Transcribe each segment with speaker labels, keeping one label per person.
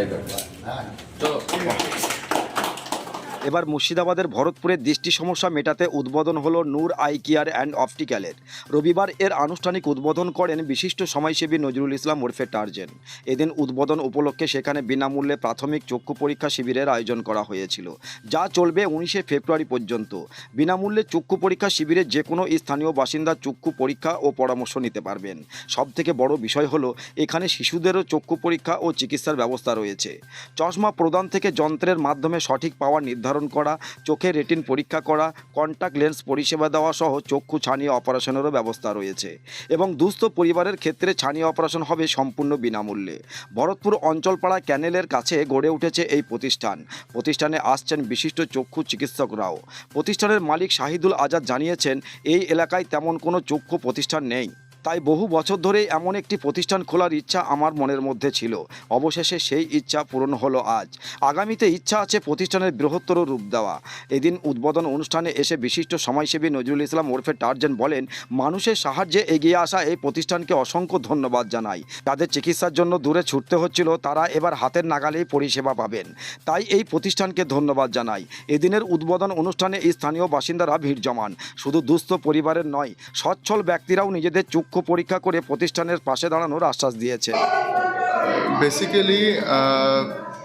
Speaker 1: 大学は。
Speaker 2: い、এবার মুর্শিদাবাদের ভরতপুরের দৃষ্টি সমস্যা মেটাতে উদ্বোধন হল নূর আই কেয়ার অ্যান্ড অপটিক্যালের। রবিবার এর আনুষ্ঠানিক উদ্বোধন করেন বিশিষ্ট সমাজসেবী নজরুল ইসলাম ওরফে টার্জেন। এদিন উদ্বোধন উপলক্ষে সেখানে বিনামূল্যে প্রাথমিক চক্ষু পরীক্ষা শিবিরের আয়োজন করা হয়েছিল, যা চলবে উনিশে ফেব্রুয়ারি পর্যন্ত। বিনামূল্যে চক্ষু পরীক্ষা শিবিরে যে কোনো স্থানীয় বাসিন্দা চক্ষু পরীক্ষা ও পরামর্শ নিতে পারবেন। সবথেকে বড় বিষয় হলো, এখানে শিশুদেরও চক্ষু পরীক্ষা ও চিকিৎসার ব্যবস্থা রয়েছে। চশমা প্রদান থেকে যন্ত্রের মাধ্যমে সঠিক পাওয়ার নির্ধারণ করা চোখের রেটিন পরীক্ষা করা কন্টাক্ট লেন্স পরিষেবা দেওয়া সহ চক্ষু ছানিয়ে অপারেশনেরও ব্যবস্থা রয়েছে এবং দুস্থ পরিবারের ক্ষেত্রে ছানিয়ে অপারেশন হবে সম্পূর্ণ বিনামূল্যে। ভরতপুর অঞ্চলপাড়া ক্যানেলের কাছে গড়ে উঠেছে এই প্রতিষ্ঠান। প্রতিষ্ঠানে আসছেন বিশিষ্ট চক্ষু চিকিৎসকরাও। প্রতিষ্ঠানের মালিক শাহিদুল আজাদ জানিয়েছেন, এই এলাকায় তেমন কোনো চক্ষু প্রতিষ্ঠান নেই। তাই বহু বছর ধরেই এমন একটি প্রতিষ্ঠান খোলার ইচ্ছা আমার মনের মধ্যে ছিল। অবশেষে সেই ইচ্ছা পূরণ হলো আজ। আগামীতে ইচ্ছা আছে প্রতিষ্ঠানের বৃহত্তর রূপ দেওয়া। এদিন উদ্বোধন অনুষ্ঠানে এসে বিশিষ্ট সমাজসেবী নজরুল ইসলাম ওরফে টার্জেন বলেন, মানুষের সাহায্যে এগিয়ে আসা এই প্রতিষ্ঠানকে অসংখ্য ধন্যবাদ জানাই। তাদের চিকিৎসার জন্য দূরে ছুটতে হচ্ছিল, তারা এবার হাতের নাগালেই পরিষেবা পাবেন। তাই এই প্রতিষ্ঠানকে ধন্যবাদ জানাই। এদিনের উদ্বোধন অনুষ্ঠানে স্থানীয় বাসিন্দারা ভিড় জমান। শুধু দুস্থ পরিবারের নয়, সচ্ছল ব্যক্তিরাও নিজেদের চক্ষু পরীক্ষা করে প্রতিষ্ঠানের পাশে দাঁড়ানোর আশ্বাস দিয়েছে।
Speaker 3: বেসিক্যালি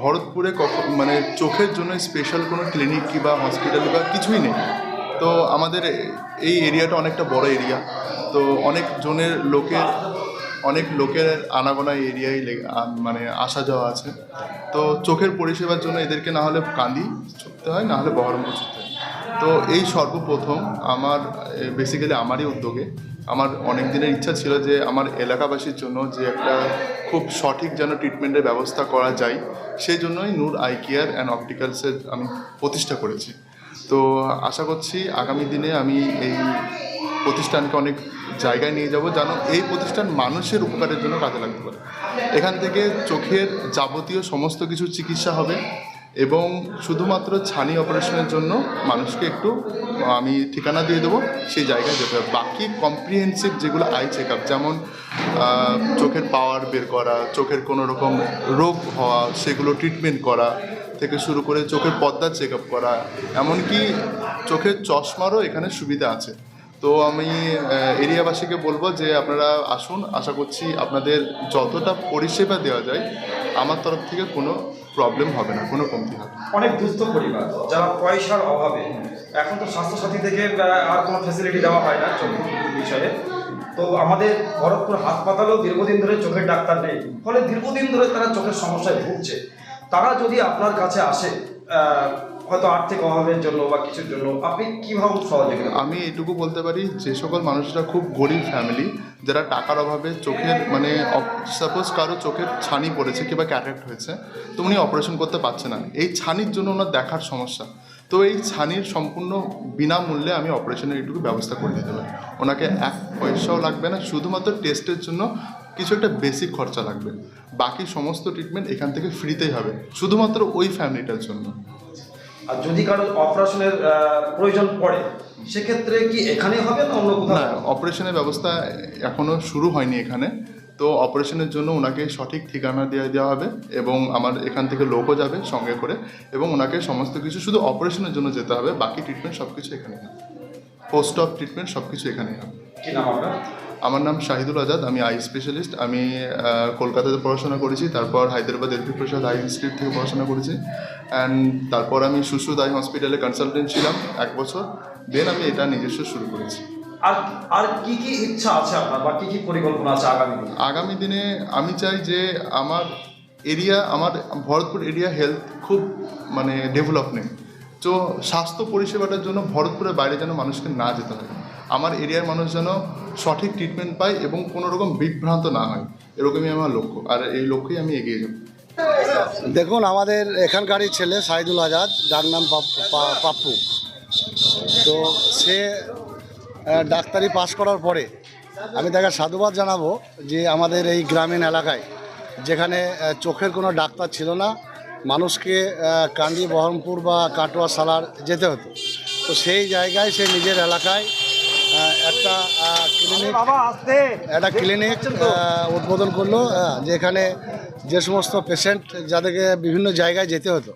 Speaker 3: ভরতপুরে মানে চোখের জন্য স্পেশাল কোনো ক্লিনিক কিংবা হসপিটাল বা কিছুই নেই। তো আমাদের এই এরিয়াটা অনেকটা বড় এরিয়া তো অনেক জনের লোকের, অনেক লোকের আনাগোনা এরিয়ায় মানে আসা যাওয়া আছে। তো চোখের পরিষেবার জন্য এদেরকে না হলে কান্দি ছুটতে হয়, না হলে বহরমপুর ছুটতে হয়। তো এই সর্বপ্রথম আমার বেসিক্যালি আমারই উদ্যোগে আমার অনেক দিনের ইচ্ছা ছিল যে আমার এলাকাবাসীর জন্য যে একটা খুব সঠিক যেন ট্রিটমেন্টের ব্যবস্থা করা যায়, সেই জন্যই নূর আই কেয়ার অ্যান্ড অপটিক্যালসের আমি প্রতিষ্ঠা করেছি। তো আশা করছি আগামী দিনে আমি এই প্রতিষ্ঠানকে অনেক জায়গায় নিয়ে যাব যেন এই প্রতিষ্ঠান মানুষের উপকারের জন্য কাজে লাগতে পারে। এখান থেকে চোখের যাবতীয় সমস্ত কিছু চিকিৎসা হবে এবং শুধুমাত্র ছানি অপারেশনের জন্য মানুষকে একটু, আমি ঠিকানা দিয়ে দেবো, সেই জায়গায় যেতে হবে। বাকি কম্প্রিহেন্সিভ যেগুলো আই চেক আপ যেমন চোখের পাওয়ার বের করা, চোখের কোনো রকম রোগ হওয়া, সেগুলো ট্রিটমেন্ট করা থেকে শুরু করে চোখের পর্দা চেক আপ করা, এমনকি চোখের চশমারও এখানে সুবিধা আছে। তো আমি এরিয়াবাসীকে বলব যে আপনারা আসুন, আশা করছি আপনাদের যতটা পরিষেবা দেওয়া যায় আমার তরফ থেকে কোনো প্রবলেম হবে না, কোনো কমতি হবে।
Speaker 4: অনেক দুস্থ পরিবার, যারা পয়সার অভাবে, এখন তো স্বাস্থ্যসাথী থেকে আর কোনো ফ্যাসিলিটি দেওয়া হয় না চোখের বিষয়ে তো আমাদের ভরতপুর হাসপাতালেও দীর্ঘদিন ধরে চোখের ডাক্তার নেই, ফলে দীর্ঘদিন ধরে তারা চোখের সমস্যায় ভুগছে তারা যদি আপনার কাছে আসে হয়তো আর্থিক অভাবের জন্য বা কিছুর জন্য আপনি কীভাবে সহযোগিতা
Speaker 3: আমি এটুকু বলতে পারি, যে সকল মানুষরা খুব গরিব ফ্যামিলি যারা টাকার অভাবে চোখের মানে সাপোজ কারও চোখের ছানি পড়েছে কিংবা ক্যাটাক্ট হয়েছে, তো উনি অপারেশন করতে পারছে না। এই ছানির জন্য ওনার দেখার সমস্যা। তো এই ছানির সম্পূর্ণ বিনামূল্যে আমি অপারেশনের এইটুকু ব্যবস্থা করে দিতে পারি। ওনাকে এক পয়সাও লাগবে না, শুধুমাত্র টেস্টের জন্য কিছু একটা বেসিক খরচা লাগবে। বাকি সমস্ত ট্রিটমেন্ট এখান থেকে ফ্রিতেই হবে, শুধুমাত্র ওই ফ্যামিলিটার জন্য।
Speaker 4: আর যদি কারও অপারেশনের প্রয়োজন পড়ে সেক্ষেত্রে কি এখানে হবে না অন্য কোথাও?
Speaker 3: অপারেশনের ব্যবস্থা এখনও শুরু হয়নি এখানে। তো অপারেশনের জন্য ওনাকে সঠিক ঠিকানা দিয়ে দেওয়া হবে এবং আমার এখান থেকে লোকও যাবে সঙ্গে করে এবং ওনাকে সমস্ত কিছু শুধু অপারেশনের জন্য যেতে হবে বাকি ট্রিটমেন্ট সব কিছু এখানে হবে। পোস্ট অফ ট্রিটমেন্ট সব কিছু এখানেই হবে।
Speaker 4: কি নাম আপনার?
Speaker 3: আমার নাম শাহিদুল আজাদ আমি আই স্পেশালিস্ট আমি কলকাতাতে পড়াশোনা করেছি তারপর Hyderabad LV Prasad eye institute থেকে পড়াশোনা করেছি অ্যান্ড তারপর আমি সুশুদ আই হসপিটালে কনসালটেন্ট ছিলাম এক বছর দেন আমি এটা নিজস্ব শুরু করেছি।
Speaker 4: আর আর কি কি ইচ্ছা আছে আপনার বা কি কি পরিকল্পনা আছে আগামী দিনে?
Speaker 3: আগামী দিনে আমি চাই যে আমার এরিয়া আমার ভরতপুর এরিয়া হেলথ খুব মানে ডেভেলপ নেই তো স্বাস্থ্য পরিষেবাটার জন্য ভরতপুরের বাইরে যেন মানুষকে না যেতে হয়। আমার এরিয়ার মানুষ যেন সঠিক ট্রিটমেন্ট পায় এবং কোনো রকম বিভ্রান্ত না হয়। এরকমই আমার লক্ষ্য। আর এই লক্ষ্যেই আমি এগিয়ে যাব।
Speaker 5: দেখুন, আমাদের এখানকারই ছেলে সাইদুল আজাদ, যার নাম পাপ্পু। তো সে ডাক্তারি পাশ করার পরে আমি তাকে সাধুবাদ জানাব যে আমাদের এই গ্রামীণ এলাকায় যেখানে চোখের কোনো ডাক্তার ছিল না, মানুষকে কান্দি, বহরমপুর বা কাটোয়া সালার যেতে হতো। তো সেই জায়গায় সে নিজের এলাকায় একটা ক্লিনিক একটা ক্লিনিক উদ্বোধন করল যেখানে যে সমস্ত পেশেন্ট যাদেরকে বিভিন্ন জায়গায় যেতে হতো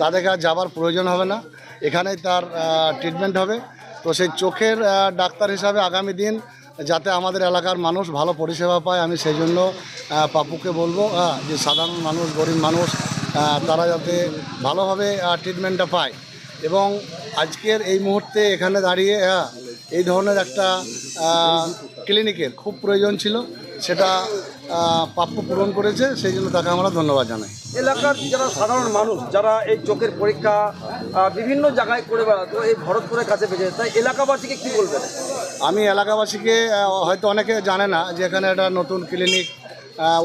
Speaker 5: তাদেরকে আর যাবার প্রয়োজন হবে না। এখানেই তার ট্রিটমেন্ট হবে। তো সেই চোখের ডাক্তার হিসাবে আগামী দিন যাতে আমাদের এলাকার মানুষ ভালো পরিষেবা পায় আমি সেই জন্য পাপুকে বলব যে সাধারণ মানুষ গরিব মানুষ তারা যাতে ভালোভাবে ট্রিটমেন্টটা পায়। এবং আজকের এই মুহূর্তে এখানে দাঁড়িয়ে হ্যাঁ, এই ধরনের একটা ক্লিনিকের খুব প্রয়োজন ছিল। সেটা প্রাপ্য পূরণ করেছে। সেই জন্য তাকে আমরা ধন্যবাদ জানাই।
Speaker 4: এলাকার যারা সাধারণ মানুষ যারা এই চোখের পরীক্ষা বিভিন্ন জায়গায় করে বেড়াতো এই ভরতপুরের কাছে বেঁচে তাই এলাকাবাসীকে কি বলবেন?
Speaker 5: আমি এলাকাবাসীকে হয়তো অনেকে জানে না যে এখানে একটা নতুন ক্লিনিক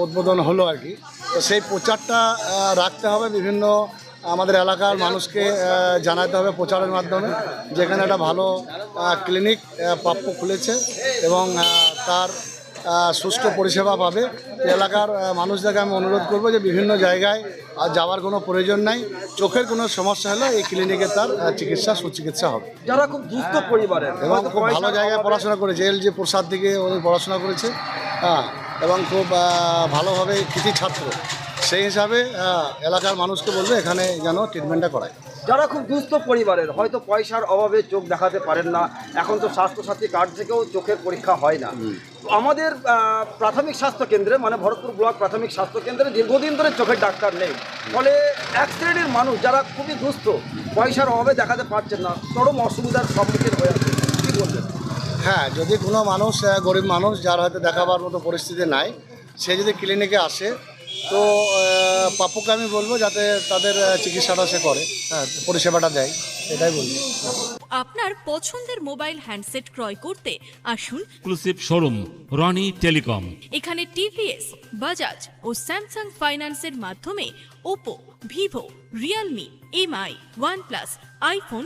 Speaker 5: উদ্বোধন হলো আর কি। তো সেই প্রচারটা রাখতে হবে বিভিন্ন আমাদের এলাকার মানুষকে জানাতে হবে প্রচারের মাধ্যমে যেখানে একটা ভালো ক্লিনিক প্রাপ্য খুলেছে এবং তার সুষ্ঠু পরিষেবা পাবে। এলাকার মানুষদেরকে আমি অনুরোধ করব যে বিভিন্ন জায়গায় আর যাওয়ার কোনো প্রয়োজন নাই। চোখের কোনো সমস্যা হলে এই ক্লিনিকে তার চিকিৎসা সুচিকিৎসা হবে।
Speaker 4: যারা খুব দুস্থ পরিবারের
Speaker 5: এবং খুব ভালো জায়গায় পড়াশোনা করেছে এল যে প্রসাদ দিকে উনি পড়াশোনা করেছে হ্যাঁ এবং খুব ভালোভাবে কৃতি ছাত্র সেই হিসাবে এলাকার মানুষকে বলবে এখানে যেন ট্রিটমেন্টটা করায়।
Speaker 4: যারা খুব দুস্থ পরিবারের হয়তো পয়সার অভাবে চোখ দেখাতে পারেন না এখন তো স্বাস্থ্যসাথী কার্ড থেকেও চোখের পরীক্ষা হয় না। আমাদের প্রাথমিক স্বাস্থ্য কেন্দ্রে মানে ভরতপুর ব্লক প্রাথমিক স্বাস্থ্য কেন্দ্রে দীর্ঘদিন ধরে চোখের ডাক্তার নেই। ফলে এক শ্রেণির মানুষ যারা খুবই দুস্থ পয়সার অভাবে দেখাতে পারছেন না চরম অসুবিধার সম্মুখীন হয়ে আছে কি বলবেন?
Speaker 5: হ্যাঁ যদি কোনো মানুষ গরিব মানুষ যার হয়তো দেখাবার মতো পরিস্থিতি নাই সে যদি ক্লিনিকে আসে তো আহ, পাপ্পুকে আমি বলব যাতে তাদের চিকিৎসাটা সে করে হ্যাঁ পরিষেবাটা দেয় এটাই বলব।
Speaker 1: আপনার পছন্দের মোবাইল হ্যান্ডসেট ক্রয় করতে আসুন।
Speaker 6: এক্সক্লুসিভ শোরুম রনি টেলিকম
Speaker 1: এখানে টিভিএস বাজাজ ও স্যামসাং ফাইন্যান্সের মাধ্যমে Oppo Vivo Realme Mi OnePlus iPhone